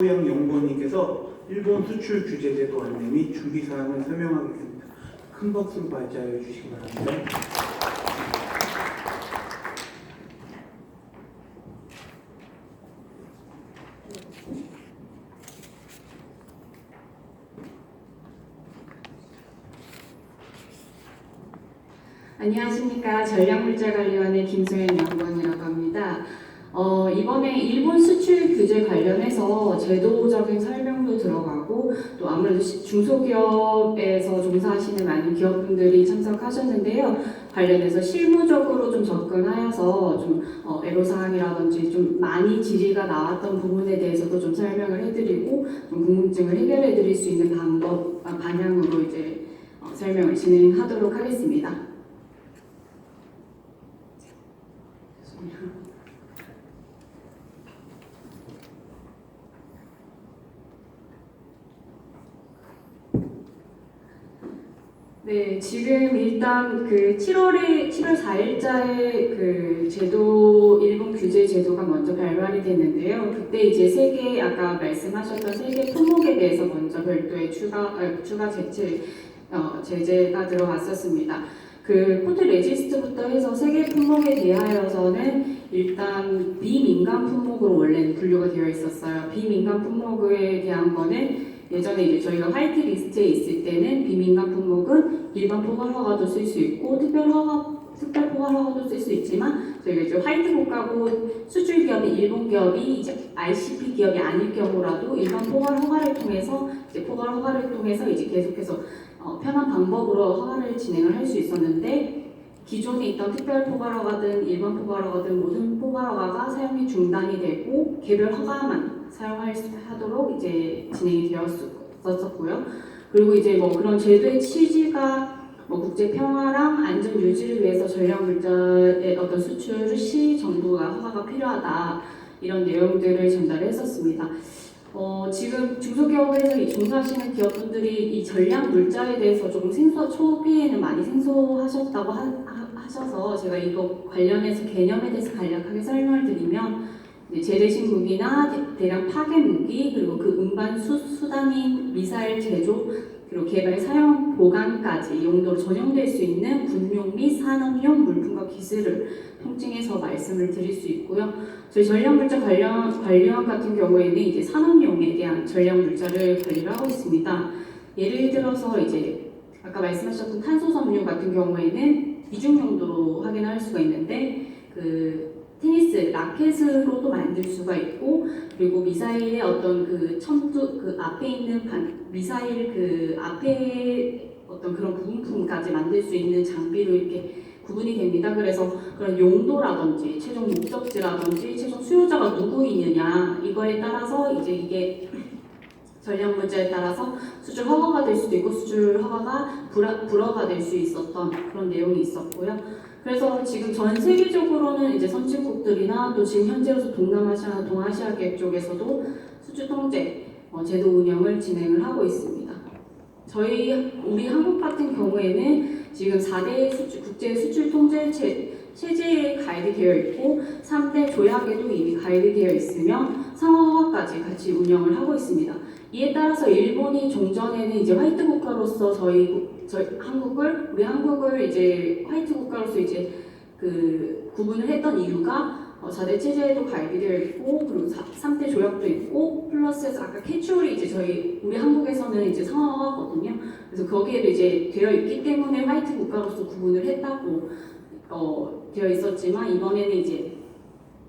호영 연구원님께서 일본 수출 규제 제도 안내 및 준비 사항을 설명하겠습니다. 큰 박수로 맞이하여 주시기 바랍니다. 안녕하십니까 전략물자관리원의 김소연 연구원이라고 합니다. 어, 이번에 일본 수출 규제 관련해서 제도적인 설명도 들어가고 또 아무래도 시- 중소기업에서 종사하시는 많은 기업분들이 참석하셨는데요. 관련해서 실무적으로 좀 접근하여서 좀 어, 애로사항이라든지 좀 많이 질의가 나왔던 부분에 대해서도 좀 설명을 해드리고 좀 궁금증을 해결해드릴 수 있는 방법 아, 방향으로 이제 어, 설명을 진행하도록 하겠습니다. 네, 지금 일단 그 7월에 7월 4일자에 그 제도 일본 규제 제도가 먼저 발발이 됐는데요. 그때 이제 세계 아까 말씀하셨던 세계 품목에 대해서 먼저 별도의 추가 아, 추가 제재 어, 제재가 들어왔었습니다. 그 포트 레지스트부터 해서 세계 품목에 대하여서는 일단 비민간 품목으로 원래 분류가 되어 있었어요. 비민간 품목에 대한 거는 예전에 이제 저희가 화이트 리스트에 있을 때는 비민간 품목은 일반 포괄 허가도 쓸 수 있고 특별 허가 특별 포괄 허가도 쓸 수 있지만 저희가 이제 화이트 국가고 수출 기업이 일본 기업이 이제 ICP 기업이 아닐 경우라도 일반 포괄 허가를 통해서 이제 포괄 허가를 통해서 이제 계속해서 어, 편한 방법으로 허가를 진행을 할 수 있었는데 기존에 있던 특별 포괄 허가든 일반 포괄 허가든 모든 포괄 허가가 사용이 중단이 되고 개별 허가만 사용할 수 하도록 이제 진행이 되었었고요. 그리고 이제 뭐 그런 제도의 취지가 뭐 국제 평화랑 안전 유지를 위해서 전략 물자의 어떤 수출 시 정부가 허가가 필요하다 이런 내용들을 전달했었습니다. 어, 지금 중소기업에서 이 종사하시는 기업분들이 이 전략 물자에 대해서 조금 생소 초기에는 많이 생소하셨다고 하, 하- 하셔서 제가 이거 관련해서 개념에 대해서 간략하게 설명을 드리면 재래식 무기나 대- 대량 파괴 무기 그리고 그 운반 수, 수단인 미사일 제조 그리고 개발 사용 보관까지 용도로 전용될 수 있는 군용 및 산업용 물품과 기술을 통칭해서 말씀을 드릴 수 있고요. 저희 전략물자 관련 관련 같은 경우에는 이제 산업용에 대한 전략물자를 관리를 하고 있습니다. 예를 들어서 이제 아까 말씀하셨던 탄소 섬유 같은 경우에는 이중 용도로 확인할 수가 있는데 그 테니스 라켓으로도 만들 수가 있고 그리고 미사일의 어떤 그 첨두 그 앞에 있는 반, 미사일 그 앞에 어떤 그런 부품까지 만들 수 있는 장비로 이렇게 구분이 됩니다. 그래서 그런 용도라든지 최종 목적지라든지 최종 수요자가 누구이느냐 이거에 따라서 이제 이게 전략 문제에 따라서 수출 허가가 될 수도 있고 수출 허가가 불허, 불허가 될 수 있었던 그런 내용이 있었고요. 그래서 지금 전 세계적으로는 이제 선진국들이나 또 지금 현재로서 동남아시아, 동아시아 계획 쪽에서도 수출 통제 어, 제도 운영을 진행을 하고 있습니다. 저희 우리 한국 같은 경우에는 지금 4대 수출, 국제 수출 통제 체, 체제에 가입되어 있고 3대 조약에도 이미 가입되어 있으며 상호화까지 같이 운영을 하고 있습니다. 이에 따라서 일본이 종전에는 이제 화이트 국가로서 저희 국- 저희 한국을 우리 한국을 이제 화이트 국가로서 이제 그 구분을 했던 이유가 어, 4대 체제에도 가입이 되어 있고 그리고 3, 대 조약도 있고 플러스해서 아까 캐추얼이 이제 저희 우리 한국에서는 이제 상하거든요. 그래서 거기에도 이제 되어 있기 때문에 화이트 국가로서 구분을 했다고 어, 되어 있었지만 이번에는 이제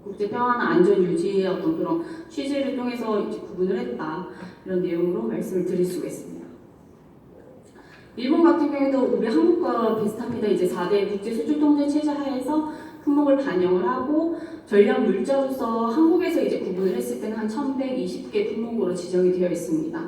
국제 평화나 안전 유지의 어떤 그런 취지를 통해서 구분을 했다 이런 내용으로 말씀을 드릴 수가 있습니다. 일본 같은 경우에도 우리 한국과 비슷합니다. 이제 4대 국제 수출 통제 체제 하에서 품목을 반영을 하고 전략 물자로서 한국에서 이제 구분을 했을 때는 한 1,120개 품목으로 지정이 되어 있습니다.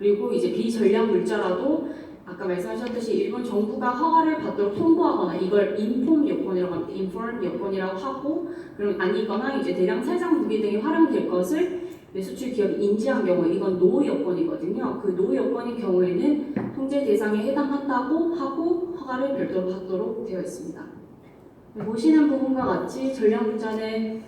그리고 이제 비전략 물자라도 아까 말씀하셨듯이 일본 정부가 허가를 받도록 통보하거나 이걸 인폼 요건이라고 합니다. 인폼 요건이라고 하고 그럼 아니거나 이제 대량 살상 무기 등이 활용될 것을 수출 기업이 인지한 경우 이건 노 여건이거든요. 그노 여건인 경우에는 통제 대상에 해당한다고 하고 허가를 별도로 받도록 되어 있습니다. 보시는 부분과 같이 전략 물자는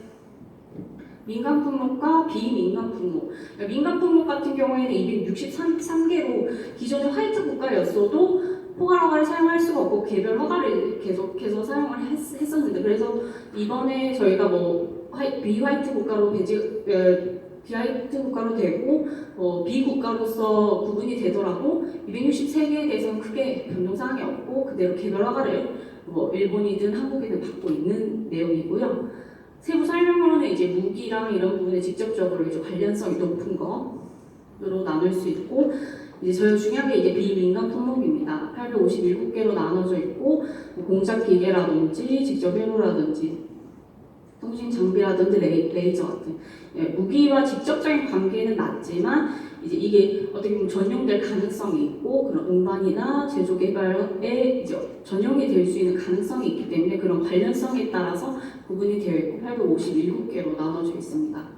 민간 품목과 비민간 품목. 그러니까 민간 품목 같은 경우에는 263개로 기존의 화이트 국가였어도 포괄 허가를 사용할 수가 없고 개별 허가를 계속해서 사용을 했, 했었는데 그래서 이번에 저희가 뭐 화이, 비화이트 국가로 배지 에, 비화이트 국가로 되고 어, 비국가로서 구분이 되더라도 263개에 대해서는 크게 변동사항이 없고 그대로 개별 허가를 뭐 일본이든 한국이든 받고 있는 내용이고요. 세부 설명으로는 이제 무기랑 이런 부분에 직접적으로 이제 관련성이 높은 거로 나눌 수 있고 이제 저희 중요한 게 이제 비민간 품목입니다. 857개로 나눠져 있고 뭐 공작 기계라든지 직접 회로라든지 통신 장비라든지 레이, 레이 저 같은 예, 무기와 직접적인 관계는 낮지만 이제 이게 어떻게 보면 전용될 가능성이 있고 그런 운반이나 제조 개발에 이제 전용이 될 수 있는 가능성이 있기 때문에 그런 관련성에 따라서 구분이 되어 있고 857개로 나눠져 있습니다.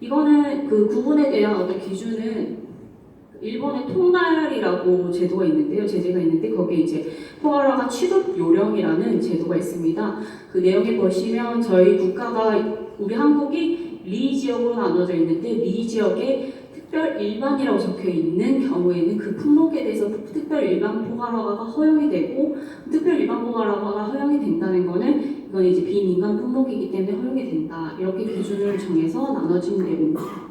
이거는 그 구분에 대한 어떤 기준은 일본의 통달이라고 제도가 있는데요. 제재가 있는데 거기에 이제 포괄화가 취급 요령이라는 제도가 있습니다. 그 내용에 보시면 저희 국가가 우리 한국이 리 지역으로 나눠져 있는데 리 지역에 특별 일반이라고 적혀 있는 경우에는 그 품목에 대해서 특별 일반 포괄화가 허용이 되고 특별 일반 포괄화가 허용이 된다는 거는 이건 이제 비민간 품목이기 때문에 허용이 된다 이렇게 기준을 정해서 나눠진 내용입니다.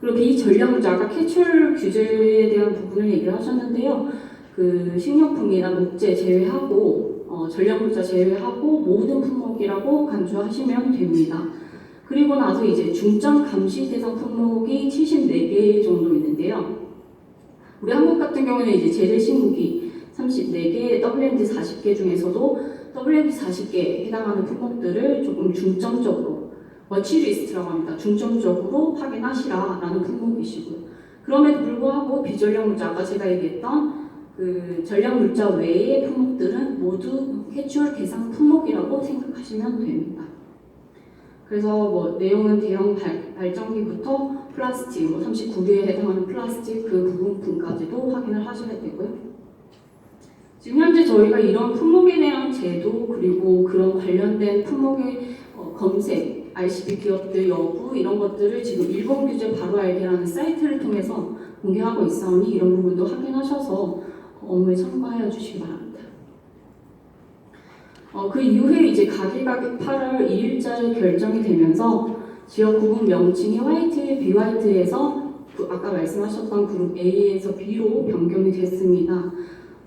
그리고 비전략물자 아까 캐출 규제에 대한 부분을 얘기를 하셨는데요. 그 식료품이나 목재 제외하고 어, 전략물자 제외하고 모든 품목이라고 간주하시면 됩니다. 그리고 나서 이제 중점 감시 대상 품목이 74개 정도 있는데요. 우리 한국 같은 경우는 이제 제재 신무기 34개, WMD 40개 중에서도 WMD 40개에 해당하는 품목들을 조금 중점적으로 워치리스트라고 합니다. 중점적으로 확인하시라라는 품목이시고요. 그럼에도 불구하고 비전략 물자 아까 제가 얘기했던 그 전략 물자 외의 품목들은 모두 캐주얼 대상 품목이라고 생각하시면 됩니다. 그래서 뭐 내용은 대형 발, 발전기부터 플라스틱, 뭐 39개에 해당하는 플라스틱 그 부분까지도 확인을 하셔야 되고요. 지금 현재 저희가 이런 품목에 대한 제도 그리고 그런 관련된 품목의 어, 검색, ICP 기업들 여부 이런 것들을 지금 일본 규제 바로 알기라는 사이트를 통해서 공개하고 있사오니 이런 부분도 확인하셔서 업무에 참고하여 주시기 바랍니다. 어, 그 이후에 이제 가계가격 8월 2일자로 결정이 되면서 지역 구분 명칭이 화이트, 비화이트에서 그 아까 말씀하셨던 그룹 A에서 B로 변경이 됐습니다.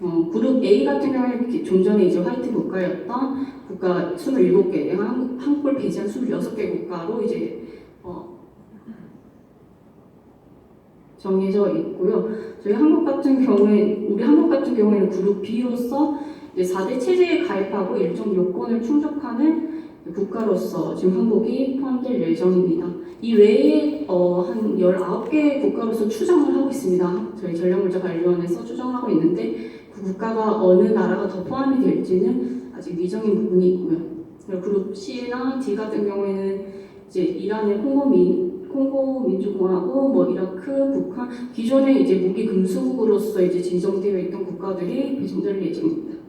어, 그룹 A 같은 경우에는 좀 전에 이제 화이트 국가였던 국가 27개, 한, 한국을 배제한 26개 국가로 이제 어, 정해져 있고요. 저희 한국 같은 경우에 우리 한국 같은 경우에는 그룹 B로서 이제 4대 체제에 가입하고 일정 요건을 충족하는 국가로서 지금 한국이 포함될 예정입니다. 이 외에 어, 한 19개 국가로서 추정을 하고 있습니다. 저희 전략물자 관리원에서 추정을 하고 있는데 그 국가가 어느 나라가 더 포함이 될지는 아직 미정인 부분이 있고요. 그리고 C나 D 같은 경우에는 이제 이란의 콩고 민 콩고 민주공화국, 뭐 이라크, 북한 기존에 이제 무기 금수국으로서 이제 지정되어 있던 국가들이 배정될 예정입니다.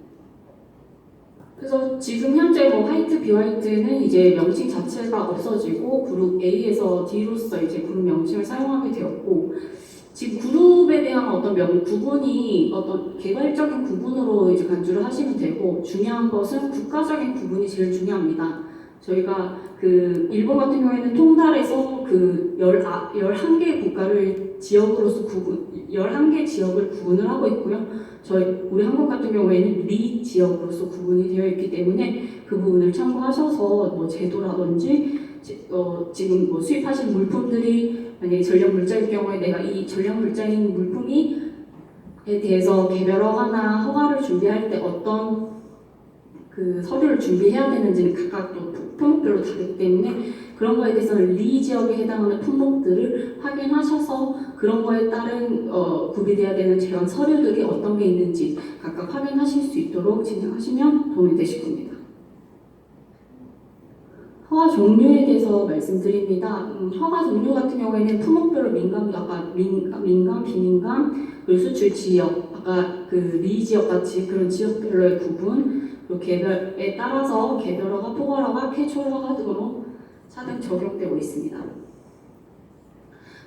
그래서 지금 현재 뭐 화이트, 비화이트는 이제 명칭 자체가 없어지고 그룹 A에서 D로서 이제 그룹 명칭을 사용하게 되었고 어떤 명 구분이 어떤 개발적인 구분으로 이제 간주를 하시면 되고 중요한 것은 국가적인 구분이 제일 중요합니다. 저희가 그 일본 같은 경우에는 통달에서 그 11개 국가를 지역으로서 구분 11개 지역을 구분을 하고 있고요. 저희 우리 한국 같은 경우에는 리 지역으로서 구분이 되어 있기 때문에 그 부분을 참고하셔서 뭐 제도라든지 지, 어, 지금 뭐 수입하신 물품들이 만약에 전력 물자일 경우에 내가 이 전력 물자인 물품이 에 대해서 개별 허가나 허가를 준비할 때 어떤 그 서류를 준비해야 되는지는 각각 또 품목별로 다르기 때문에 그런 거에 대해서는 리 지역에 해당하는 품목들을 확인하셔서 그런 거에 따른 어, 구비돼야 되는 제한 서류들이 어떤 게 있는지 각각 확인하실 수 있도록 진행하시면 도움이 되실 겁니다. 종류에 대해서 말씀드립니다. 음, 허가 종류 같은 경우에는 품목별로 민감, 아까 민, 민감, 비민감, 그리고 수출 지역, 아까 그리 지역 같이 그런 지역별로의 구분, 그리고 개별에 따라서 개별허가, 포괄허가, 캐주얼허가 등으로 차등 적용되고 있습니다.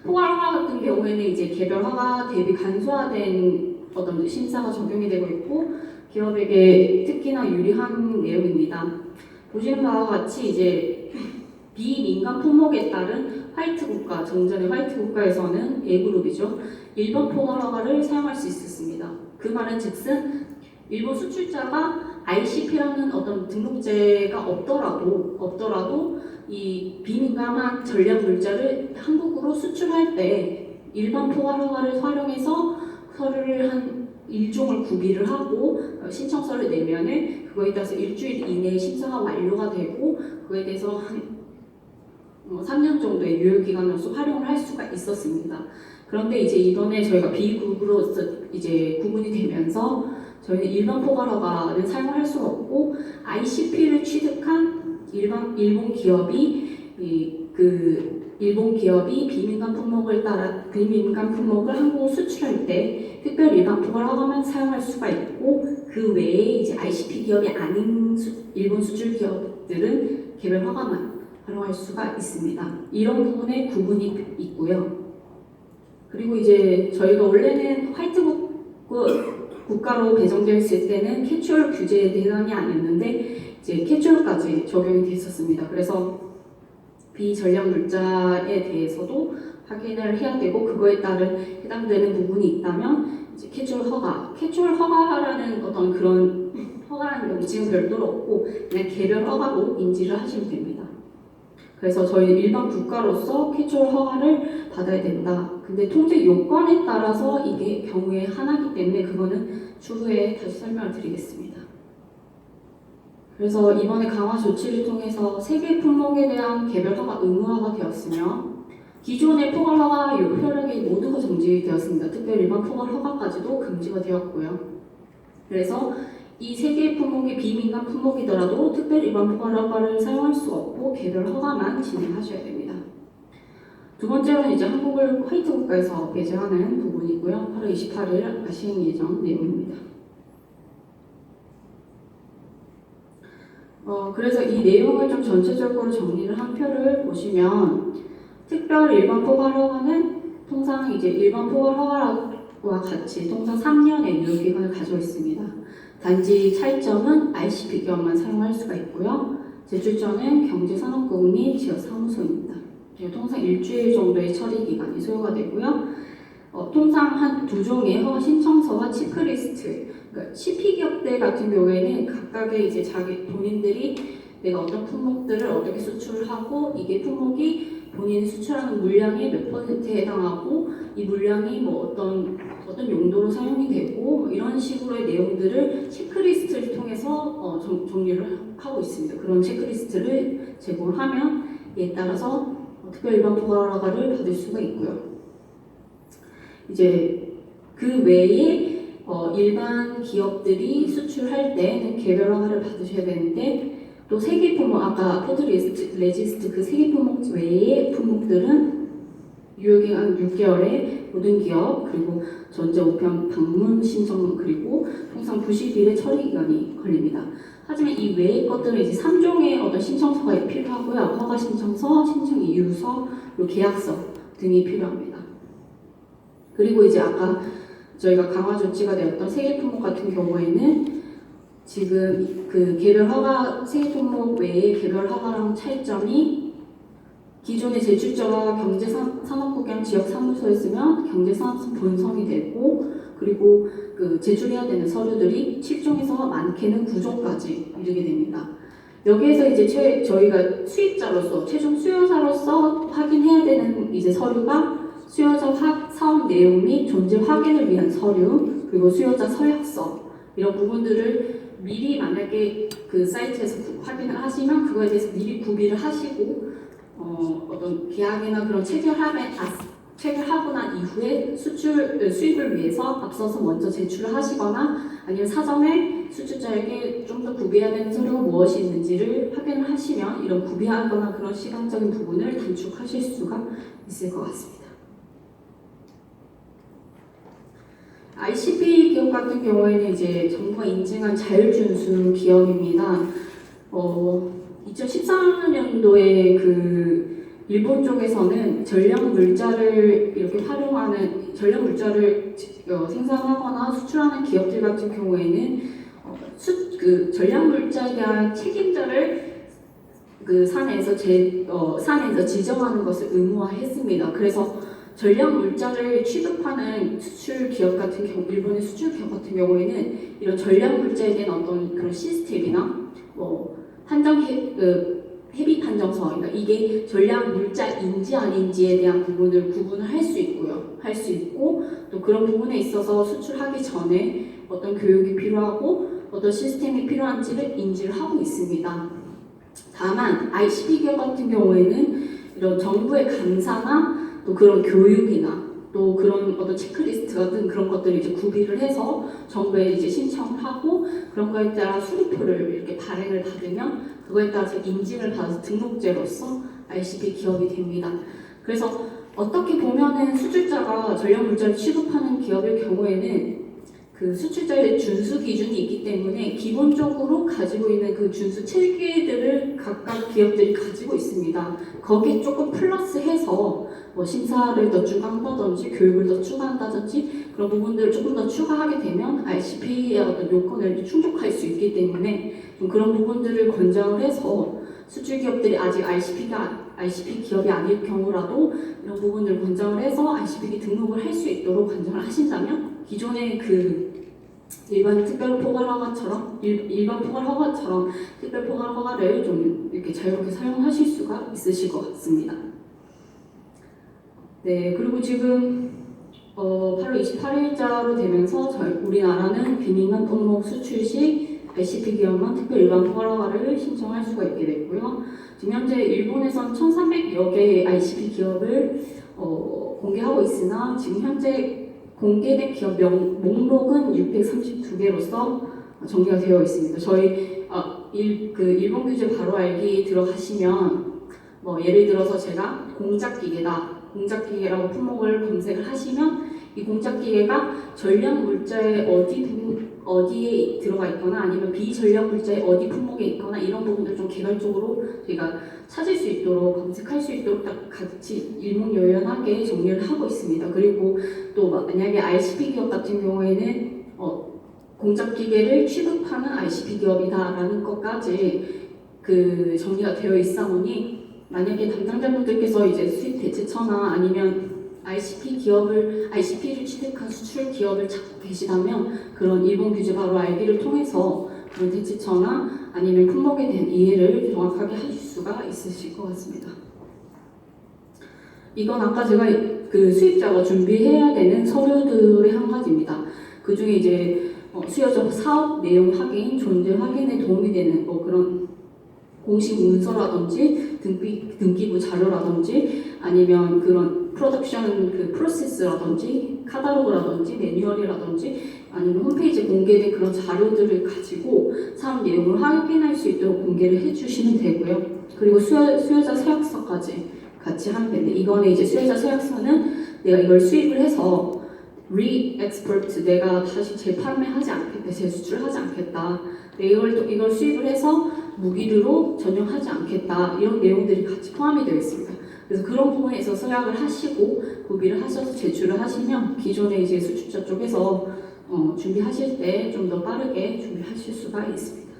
포괄허가 같은 경우에는 이제 개별 허가 대비 간소화된 어떤 심사가 적용이 되고 있고 기업에게 특히나 유리한 내용입니다. 보시는 바와 같이 이제 비민간 품목에 따른 화이트 국가, 정전의 화이트 국가에서는 A그룹이죠. 일본 포괄 허가를 사용할 수 있었습니다. 그 말은 즉슨 일본 수출자가 ICP라는 어떤 등록제가 없더라도 없더라도 이 비민감한 전략 물자를 한국으로 수출할 때 일반 포괄 허가를 활용해서 서류를 한 일종을 구비를 하고 어, 신청서를 내면은 그거에 따라서 일주일 이내에 심사가 완료가 되고 그거에 대해서 한 어, 3년 정도의 유효 기간으로서 활용을 할 수가 있었습니다. 그런데 이제 이번에 저희가 비국으로서 이제 구분이 되면서 저희는 일반 포괄 허가는 사용할 수가 없고 ICP를 취득한 일반 일본 기업이 이 그 일본 기업이 비민간 품목을 따라 비민간 품목을 한국으로 수출할 때 특별 일반 포괄 허가만 사용할 수가 있고 그 외에 이제 ICP 기업이 아닌 수, 일본 수출 기업들은 개별 허가만 활용할 수가 있습니다. 이런 부분에 구분이 있고요. 그리고 이제 저희가 원래는 화이트북 국가로 배정되어 있을 때는 캐주얼 규제 대상이 아니었는데 이제 캐주얼까지 적용이 됐었습니다. 그래서 비전략 물자에 대해서도 확인을 해야 되고 그거에 따른 해당되는 부분이 있다면 이제 캐주얼 허가, 캐주얼 허가라는 어떤 그런 허가라는 게 지금 별도로 없고 그냥 개별 허가로 인지를 하시면 됩니다. 그래서 저희는 일반 국가로서 캐주얼 허가를 받아야 된다. 근데 통제 요건에 따라서 이게 경우에 하나이기 때문에 그거는 추후에 다시 설명을 드리겠습니다. 그래서 이번에 강화 조치를 통해서 세계 품목에 대한 개별 허가 의무화가 되었으며 기존의 포괄 허가 효력이 모두가 정지되었습니다. 특별 일반 포괄 허가까지도 금지가 되었고요. 그래서 이 세 개의 품목이 비민간 품목이더라도 특별 포괄 허가를 사용할 수 없고 개별 허가만 진행하셔야 됩니다. 두 번째로는 이제 한국을 화이트 국가에서 배제하는 부분이고요. 8월 28일 시행 예정 내용입니다. 어, 그래서 이 내용을 좀 전체적으로 정리를 한 표를 보시면 특별 일반 포괄 허가는 통상 이제 일반 포괄 허가와 같이 통상 3년의 유효기간을 가지고 있습니다. 단지 차이점은 ICP 기업만 사용할 수가 있고요. 제출처는 경제산업국 및 지역사무소입니다. 그리고 통상 일주일 정도의 처리 기간이 소요가 되고요. 어, 통상 한 두 종의 허가 신청서와 체크리스트, 그러니까 CP 기업들 같은 경우에는 각각의 이제 자기 본인들이 내가 어떤 품목들을 어떻게 수출을 하고 이게 품목이 본인이 수출하는 물량의 몇 퍼센트에 해당하고 이 물량이 뭐 어떤 어떤 용도로 사용이 되고 뭐 이런 식으로의 내용들을 체크리스트를 통해서 어, 정, 정리를 하고 있습니다. 그런 체크리스트를 제공하면 이에 따라서 어, 특별 일반 포괄 허가를 받을 수가 있고요. 이제 그 외에 어, 일반 기업들이 수출할 때는 개별 허가를 받으셔야 되는데 또 세계 품목 아까 푸드 레지스트, 레지스트 그 세계 품목 외의 품목들은 유효기간 6개월에 모든 기업 그리고 전제 우편 방문 신청 그리고 통상 90일의 처리 기간이 걸립니다. 하지만 이 외의 것들은 이제 3종의 어떤 신청서가 필요하고요. 허가 신청서, 신청 이유서, 그리고 계약서 등이 필요합니다. 그리고 이제 아까 저희가 강화 조치가 되었던 세계 품목 같은 경우에는 지금 그 개별 허가 세계 품목 외에 개별 허가랑 차이점이 기존의 제출자가 경제산업국이랑 지역사무소였으면 경제산업소 본성이 되고 그리고 그 제출해야 되는 서류들이 7종에서 많게는 9종까지 이르게 됩니다. 여기에서 이제 최, 저희가 수입자로서 최종 수요자로서 확인해야 되는 이제 서류가 수요자 화, 사업 내용 및 존재 확인을 위한 서류 그리고 수요자 서약서 이런 부분들을 미리 만약에 그 사이트에서 구- 확인을 하시면 그거에 대해서 미리 구비를 하시고 어, 어떤 계약이나 그런 체결하면 아, 체결하고 난 이후에 수출 어, 수입을 위해서 앞서서 먼저 제출을 하시거나 아니면 사전에 수출자에게 좀 더 구비해야 되는 서류가 무엇이 있는지를 확인을 하시면 이런 구비하거나 그런 시간적인 부분을 단축하실 수가 있을 것 같습니다. ICP 기업 같은 경우에는 이제 정부가 인증한 자율준수 기업입니다. 어, 2014년도에 그 일본 쪽에서는 전략 물자를 이렇게 활용하는 전략 물자를 어, 생산하거나 수출하는 기업들 같은 경우에는 어, 수, 그 전략 물자에 대한 책임자를 그 산에서 제, 어, 산에서 지정하는 것을 의무화했습니다. 그래서 전략 물자를 취급하는 수출 기업 같은 경우, 일본의 수출 기업 같은 경우에는 이런 전략 물자에 대한 어떤 그런 시스템이나 뭐 판정 해, 그 해비 판정서, 그러니까 이게 전략 물자인지 아닌지에 대한 부분을 구분을 할 수 있고요. 할 수 있고 또 그런 부분에 있어서 수출하기 전에 어떤 교육이 필요하고 어떤 시스템이 필요한지를 인지를 하고 있습니다. 다만 ICP 기업 같은 경우에는 이런 정부의 감사나 또 그런 교육이나 또 그런 어떤 체크리스트 같은 그런 것들을 이제 구비를 해서 정부에 이제 신청을 하고 그런 거에 따라 수리표를 이렇게 발행을 받으면 그거에 따라서 인증을 받아서 등록제로서 ICP 기업이 됩니다. 그래서 어떻게 보면은 수출자가 전략 물자를 취급하는 기업의 경우에는 그 수출자의 준수 기준이 있기 때문에 기본적으로 가지고 있는 그 준수 체계들을 각각 기업들이 가지고 있습니다. 거기에 조금 플러스해서 뭐 심사를 더 추가한다든지 교육을 더 추가한다든지 그런 부분들을 조금 더 추가하게 되면 ICP의 어떤 요건을 충족할 수 있기 때문에 좀 그런 부분들을 권장을 해서 수출 기업들이 아직 ICP가 ICP 기업이 아닐 경우라도 이런 부분을 권장을 해서 ICP 등록을 할 수 있도록 권장을 하신다면 기존의 그 일반 특별 포괄 허가처럼 일, 일반 포괄 허가처럼 특별 포괄 허가를 좀 이렇게 자유롭게 사용하실 수가 있으실 것 같습니다. 네, 그리고 지금 어, 8월 28일자로 되면서 저희 우리나라는 비민간 품목 수출 시 ICP 기업만 특별 일반 포괄 허가를 신청할 수가 있게 됐고요. 지금 현재 일본에선 1,300여 개의 ICP 기업을 어, 공개하고 있으나 지금 현재 공개된 기업 명, 목록은 632개로서 정리가 되어 있습니다. 저희 어, 일, 그 일본 규제 바로 알기 들어가시면 뭐 예를 들어서 제가 공작기계다 공작기계라고 품목을 검색을 하시면 이 공작기계가 전략 물자의 어디 부분 어디에 들어가 있거나 아니면 비전략 물자의 어디 품목에 있거나 이런 부분들 좀 개괄적으로 저희가 찾을 수 있도록 검색할 수 있도록 딱 같이 일목요연하게 정리를 하고 있습니다. 그리고 또 만약에 ICP 기업 같은 경우에는 어, 공작 기계를 취급하는 ICP 기업이다라는 것까지 그 정리가 되어 있사오니 만약에 담당자분들께서 이제 수입 대체처나 아니면 ICP 기업을 ICP를 취득한 수출 기업을 찾고 계시다면 그런 일본 규제 바로 알기를 통해서 그런 대체처나 아니면 품목에 대한 이해를 정확하게 하실 수가 있으실 것 같습니다. 이건 아까 제가 그 수입자가 준비해야 되는 서류들의 한 가지입니다. 그 중에 이제 어, 수요적 사업 내용 확인, 존재 확인에 도움이 되는 뭐 그런 공식 문서라든지 등기, 등기부 자료라든지 아니면 그런 프로덕션 그 프로세스라든지 카탈로그라든지 매뉴얼이라든지 아니면 홈페이지에 공개된 그런 자료들을 가지고 사업 내용을 확인할 수 있도록 공개를 해주시면 되고요. 그리고 수요, 수요자 서약서까지 같이 하면 되는데 이거는 이제 수요자 서약서는 내가 이걸 수입을 해서 re-export 내가 다시 재판매하지 않겠다, 재수출하지 않겠다. 내가 이걸, 이걸 수입을 해서 무기류로 전용하지 않겠다. 이런 내용들이 같이 포함이 되어 있습니다. 그래서 그런 부분에 있어서 서약을 하시고 구비를 하셔서 제출을 하시면 기존의 이제 수출자 쪽에서 어, 준비하실 때 좀 더 빠르게 준비하실 수가 있습니다.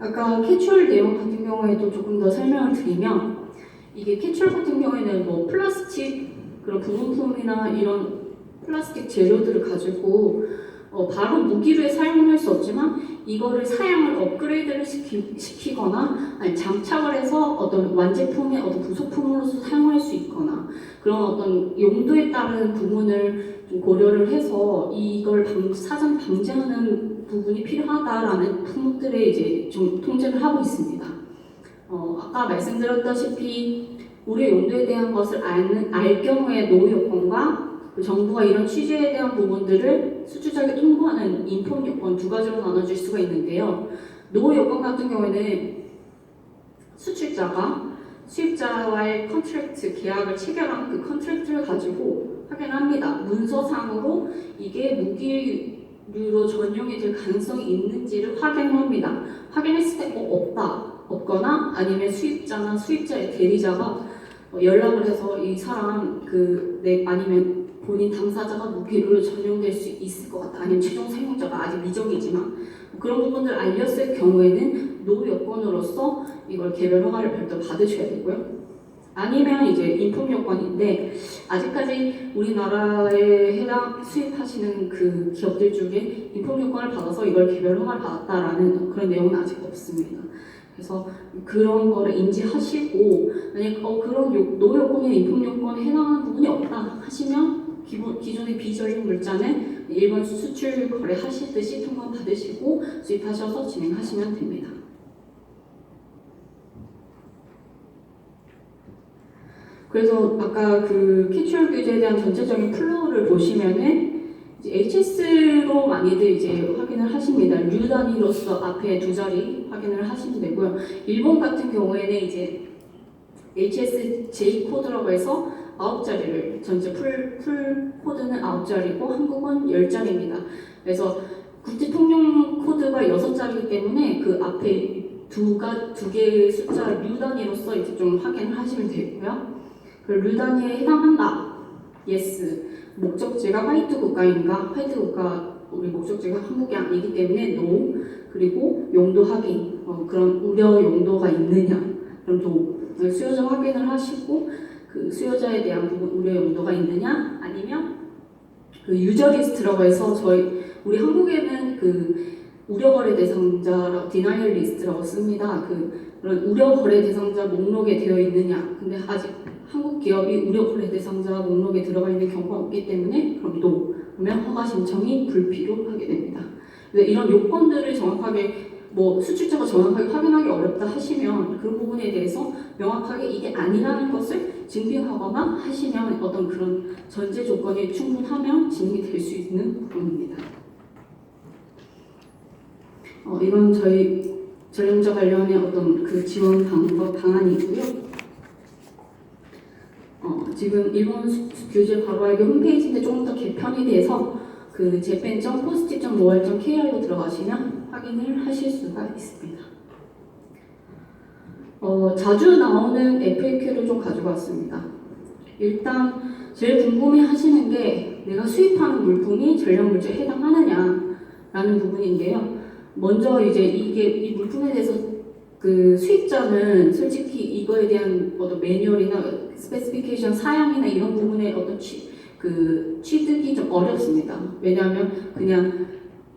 아까 캐추얼 내용 같은 경우에도 조금 더 설명을 드리면 이게 캐추얼 같은 경우에는 뭐 플라스틱 그런 부품이나 이런 플라스틱 재료들을 가지고 어, 바로 무기로에 사용할 수 없지만 이거를 사양을 업그레이드를 시키, 아니 장착을 해서 어떤 완제품의 어떤 부속품으로서 사용할 수 있거나 그런 어떤 용도에 따른 부분을 좀 고려를 해서 이걸 방, 사전 방지하는 부분이 필요하다라는 품목들에 이제 좀 통제를 하고 있습니다. 어, 아까 말씀드렸다시피 우리 용도에 대한 것을 아는, 알 경우에 노후 요건과 그 정부가 이런 취지에 대한 부분들을 수출자에게 통보하는 인폼 요건 두 가지로 나눠질 수가 있는데요. 노후 요건 같은 경우에는 수출자가 수입자와의 컨트랙트 계약을 체결한 그 컨트랙트를 가지고 확인합니다. 문서상으로 이게 무기 류로 전용이 될 가능성이 있는지를 확인합니다. 확인했을 때 어, 없다, 없거나 아니면 수입자나 수입자의 대리자가 어, 연락을 해서 이 사람 그 내 아니면 본인 당사자가 무기로 전용될 수 있을 것 같다. 아니면 최종 사용자가 아직 미정이지만 뭐 그런 부분들을 알렸을 경우에는 노 여건으로서 이걸 개별 허가를 별도 받으셔야 되고요. 아니면 이제 인품 요건인데 아직까지 우리나라에 해당 수입하시는 그 기업들 중에 인품 요건을 받아서 이걸 개별 허가를 받았다라는 그런 내용은 아직 없습니다. 그래서 그런 거를 인지하시고 만약 어 그런 요, 노요건이나 인품 요건에 해당하는 부분이 없다 하시면 기본 기존의 비전용 물자는 일반 수출 거래 하시듯이 통관 받으시고 수입하셔서 진행하시면 됩니다. 그래서 아까 그 캐추얼 규제에 대한 전체적인 플로우를 보시면은 HS로 많이들 이제 확인을 하십니다. 류 단위로서 앞에 두 자리 확인을 하시면 되고요. 일본 같은 경우에는 이제 HSJ 코드라고 해서 아홉 자리를 전체 풀, 풀 코드는 아홉 자리고 한국은 열 자리입니다. 그래서 국제 통용 코드가 여섯 자리이기 때문에 그 앞에 두가 두 개의 숫자 류 단위로서 이제 좀 확인을 하시면 되고요. 그류 단위에 해당한다. yes. 목적지가 화이트 국가인가? 화이트 국가 우리 목적지가 한국이 아니기 때문에 no. 그리고 용도 확인. 어, 그런 우려 용도가 있느냐? 그럼 no. 수요자 확인을 하시고 그 수요자에 대한 부분 우려 용도가 있느냐? 아니면 그 유저 리스트라고 해서 저희 우리 한국에는 그 우려 거래 대상자라고 디나이얼 리스트라고 씁니다. 그 그런 우려 거래 대상자 목록에 되어 있느냐? 근데 아직 한국 기업이 우려 거래 대상자 목록에 들어가 있는 경우가 없기 때문에 그럼 또 그러면 허가 신청이 불필요하게 됩니다. 이런 요건들을 정확하게 뭐 수출자가 정확하게 확인하기 어렵다 하시면 그 부분에 대해서 명확하게 이게 아니라는 것을 증빙하거나 하시면 어떤 그런 전제 조건이 충분하면 진행이 될 수 있는 부분입니다. 어, 이건 저희 전용자 관련의 어떤 그 지원 방법 방안이고요. 어, 지금 일본 규제 알기 홈페이지인데 조금 더 개편이 돼서 그 재팬.포스틱.모알.kr로 들어가시면 확인을 하실 수가 있습니다. 어, 자주 나오는 FAQ를 좀 가지고 왔습니다. 일단 제일 궁금해 하시는 게 내가 수입하는 물품이 전략물자에 해당하느냐라는 부분인데요. 먼저 이제 이게 이 물품에 대해서 그 수입자는 솔직히 이거에 대한 어떤 매뉴얼이나 스페시피케이션 사양이나 이런 부분에 어떤 취, 그 취득이 좀 어렵습니다. 왜냐하면 그냥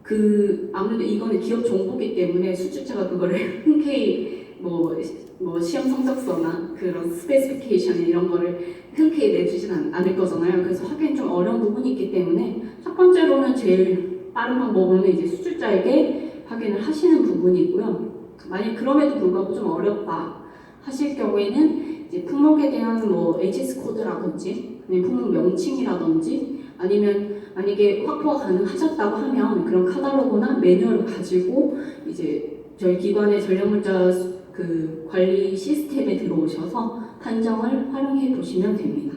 그 아무래도 이거는 기업 정보기 때문에 수출자가 그거를 흔쾌히 뭐, 뭐 시험 성적서나 그런 스페시피케이션 이런 거를 흔쾌히 내주진 않, 않을 거잖아요. 그래서 하기엔 좀 어려운 부분이 있기 때문에 첫 번째로는 제일 빠른 방법으로는 이제 수출자에게 확인을 하시는 부분이고요. 만약 그럼에도 불구하고 좀 어렵다 하실 경우에는 이제 품목에 대한 뭐 HS 코드라든지 품목 명칭이라든지 아니면 만약에 확보가 가능하셨다고 하면 그런 카탈로그나 매뉴얼을 가지고 이제 저희 기관의 전략물자 수- 그 관리 시스템에 들어오셔서 판정을 활용해 보시면 됩니다.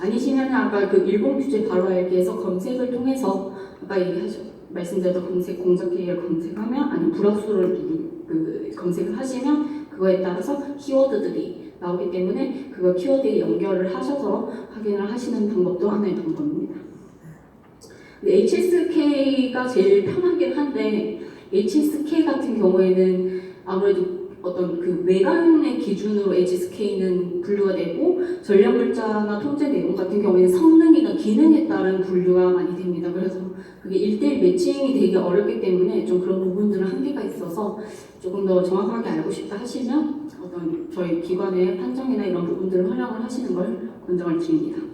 아니시면 아까 그 일본 규제 바로 알기에서 검색을 통해서 아까 얘기하셨 말씀드렸던 검색 공작기를 검색하면 불합수를 누르- 그 검색을 하시면 그거에 따라서 키워드들이 나오기 때문에 그거 키워드에 연결을 하셔서 확인을 하시는 방법도 하나의 방법입니다. HSK가 제일 편하긴 한데 HSK 같은 경우에는 아무래도 어떤 그 외관의 기준으로 HSK는 분류가 되고 전략 물자나 통제 내용 같은 경우에는 성능이나 기능에 따른 분류가 많이 됩니다. 그래서 그게 1대1 매칭이 되게 어렵기 때문에 좀 그런 부분들은 한계가 있어서 조금 더 정확하게 알고 싶다 하시면 어떤 저희 기관의 판정이나 이런 부분들을 활용을 하시는 걸 권장을 드립니다.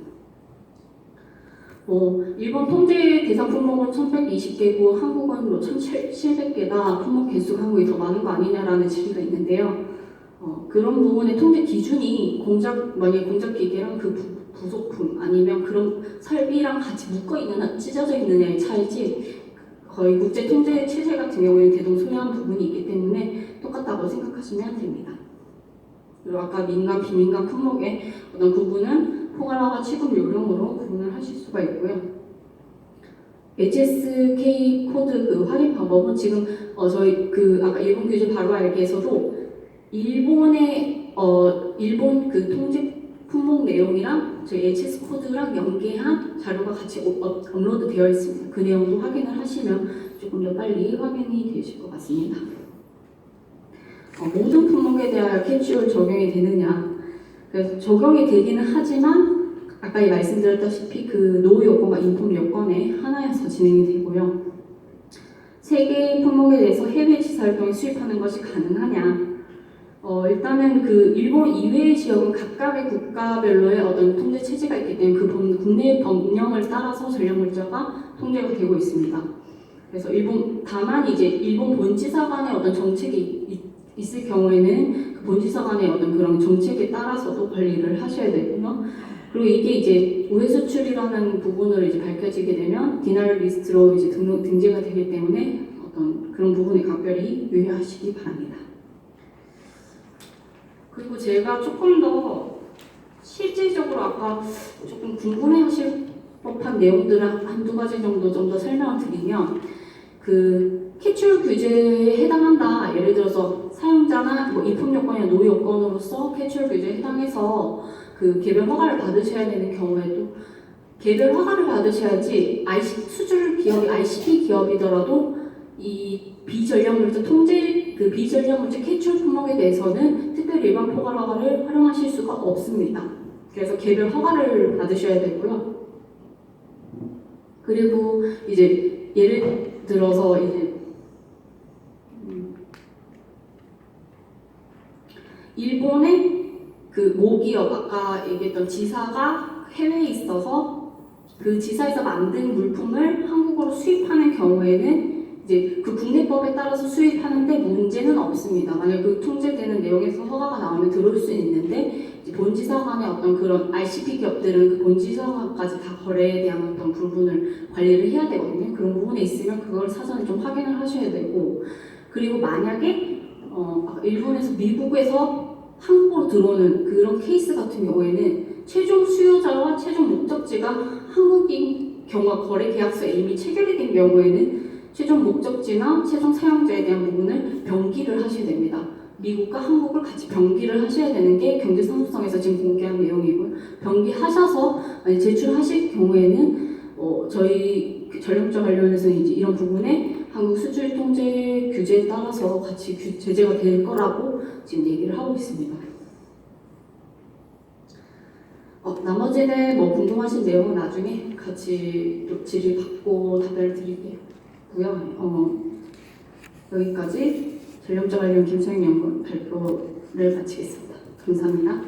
뭐 일본 통제 대상 품목은 1120개고 한국은 뭐 1700개다 품목 개수가 한국이 더 많은 거 아니냐라는 질의가 있는데요. 어, 그런 부분의 통제 기준이 공작 만약 공작 기계랑 그 부, 부속품 아니면 그런 설비랑 같이 묶어 있느냐 찢어져 있느냐의 차이지 거의 국제 통제 체제 같은 경우에는 대동소이한 부분이 있기 때문에 똑같다고 생각하시면 됩니다. 그리고 아까 민간 비민간 품목의 어떤 구분은 포괄화와 취급 요령으로 구분을 하실 수가 있고요. HSK 코드 그 확인 방법은 지금 어 저희 그 아까 일본 규제 바로 알기에서도 일본의 어 일본 그 통제 품목 내용이랑 저희 HS 코드랑 연계한 자료가 같이 업- 업- 업로드 되어 있습니다. 그 내용도 확인을 하시면 조금 더 빨리 확인이 되실 것 같습니다. 어, 모든 품목에 대하여 캐치올 적용이 되느냐? 그래서 적용이 되기는 하지만 아까 말씀드렸다시피 그 노후 요건과 인품 요건에 하나여서 진행이 되고요. 세 개의 품목에 대해서 해외 활동에 수입하는 것이 가능하냐? 어, 일단은 그 일본 이외의 지역은 각각의 국가별로의 어떤 통제 체제가 있기 때문에 그 법- 국내 법령을 따라서 전력 물자가 통제가 되고 있습니다. 그래서 일본 다만 이제 일본 본지사 간의 어떤 정책이 있- 있을 경우에는 그 본지사 간의 어떤 그런 정책에 따라서도 관리를 하셔야 되고요. 그리고 이게 이제 우회 수출이라는 부분으로 이제 밝혀지게 되면 디나일 리스트로 이제 등록 등재가 되기 때문에 어떤 그런 부분에 각별히 유의하시기 바랍니다. 그리고 제가 조금 더 실질적으로 아까 조금 궁금해하실 법한 내용들을 한두 가지 정도 좀 더 설명을 드리면 그 캐치올 규제에 해당한다. 예를 들어서 사용자나 뭐 입품 요건이나 노후 요건으로서 캐치올 규제에 해당해서 그 개별 허가를 받으셔야 되는 경우에도 개별 허가를 받으셔야지 IC, 수출 기업이 ICP 기업이더라도 이 비전력물질 통제 그 비전력물질 캐치올 품목에 대해서는 특별 일반 포괄 허가를 활용하실 수가 없습니다. 그래서 개별 허가를 받으셔야 되고요. 그리고 이제 예를 들어서 이제 음, 일본의 그 모기업 아까 얘기했던 지사가 해외에 있어서 그 지사에서 만든 물품을 한국으로 수입하는 경우에는 이제 그 국내법에 따라서 수입하는데 문제는 없습니다. 만약 그 통제되는 내용에서 허가가 나오면 들어올 수 있는데 이제 본지사 간의 어떤 그런 RCP 기업들은 그 본지사까지 다 거래에 대한 어떤 부분을 관리를 해야 되거든요. 그런 부분에 있으면 그걸 사전에 좀 확인을 하셔야 되고 그리고 만약에 어, 일본에서 미국에서 한국으로 들어오는 그런 케이스 같은 경우에는 최종 수요자와 최종 목적지가 한국인 경우와 거래 계약서에 이미 체결이 된 경우에는 최종 목적지나 최종 사용자에 대한 부분을 병기를 하셔야 됩니다. 미국과 한국을 같이 병기를 하셔야 되는 게 경제사무성에서 지금 공개한 내용이고요. 병기하셔서 만약 제출하실 경우에는 어, 저희 그 전력자 관련해서 이제 이런 부분에 한국 수출 통제 규제에 따라서 같이 규- 제재가 될 거라고 지금 얘기를 하고 있습니다. 어, 나머지는 뭐 궁금하신 내용은 나중에 같이 또 질의 받고 답변을 드리고요. 어, 여기까지 전력자 관련 김창현 연구 발표를 마치겠습니다. 감사합니다.